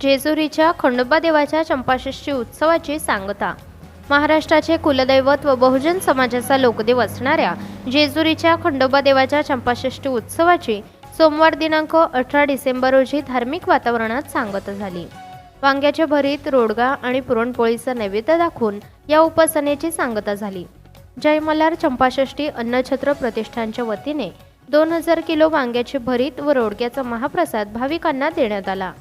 जेजुरीच्या खंडोबा देवाच्या चंपाषष्ठी उत्सवाची सांगता. महाराष्ट्राचे कुलदैवत व बहुजन समाजाचा लोकदेव असणाऱ्या जेजुरीच्या खंडोबा देवाच्या चंपाषष्ठी उत्सवाची सोमवार दिनांक अठरा डिसेंबर रोजी धार्मिक वातावरणात सांगता झाली. वांग्याच्या भरीत रोडगा आणि पुरणपोळीचा नैवेद्य दाखवून या उपासनेची सांगता झाली. जयमलार चंपाषष्ठी अन्नछत्र प्रतिष्ठानच्या वतीने दोन हजार किलो वांग्याची भरीत व रोडग्याचा महाप्रसाद भाविकांना देण्यात आला.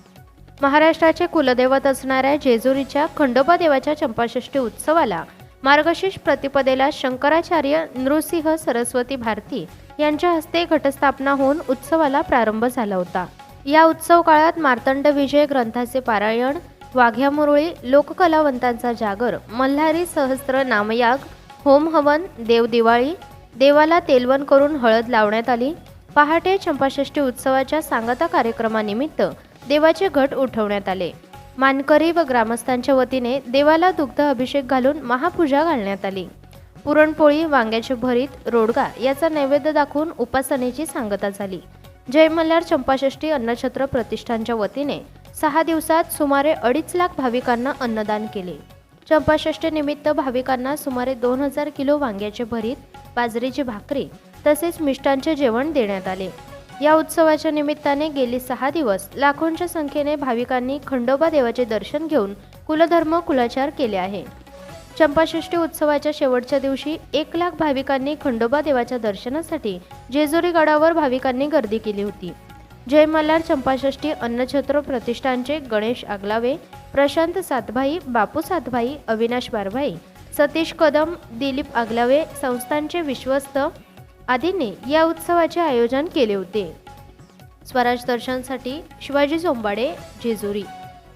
महाराष्ट्राचे कुलदैवत असणाऱ्या जेजुरीच्या खंडोबा देवाच्या चंपाषष्ठी उत्सवाला मार्गशीर्ष प्रतिपदेला शंकराचार्य नृसिंह सरस्वती भारती यांच्या हस्ते घटस्थापना होऊन उत्सवाला प्रारंभ झाला होता. या उत्सव काळात मार्तंड विजय ग्रंथाचे पारायण वाघ्या मुरळी लोककलावंतांचा जागर मल्हारी सहस्त्र नामयाग होम हवन देवदिवाळी देवाला तेलवण करून हळद लावण्यात आली. पहाटे चंपाषष्ठी उत्सवाच्या सांगता कार्यक्रमानिमित्त देवाचे घट उठवण्यात आले. मानकरी व ग्रामस्थांच्या वतीने देवाला दुग्ध अभिषेक घालून महापूजा घालण्यात आली. पुरणपोळी वांग्याचे भरीत रोडगा याचा नैवेद्य दाखवून उपासनेची सांगता झाली. जय मल्हार चंपाषष्ठी अन्नछत्र प्रतिष्ठानच्या वतीने सहा दिवसात सुमारे अडीच लाख भाविकांना अन्नदान केले. चंपाषष्ठीनिमित्त भाविकांना सुमारे दोन हजार किलो वांग्याचे भरीत बाजरीची भाकरी तसेच मिष्टांचे जेवण देण्यात आले. या उत्सवाच्या निमित्ताने गेली सहा दिवस लाखोंच्या संख्येने भाविकांनी खंडोबा देवाचे दर्शन घेऊन कुलधर्म कुलाचार केले आहे. चंपाषष्ठी उत्सवाच्या शेवटच्या दिवशी एक लाख भाविकांनी खंडोबा देवाच्या दर्शनासाठी जेजुरी गडावर भाविकांनी गर्दी केली होती. जय मल्हार चंपाषष्ठी अन्नछत्र प्रतिष्ठानचे गणेश आगलावे प्रशांत सातभाई बापू सातभाई अविनाश बारभाई सतीश कदम दिलीप आगलावे संस्थांचे विश्वस्त आदींनी या उत्सवाचे आयोजन केले होते. स्वराज दर्शनसाठी शिवाजी सोंबाडे जेजुरी.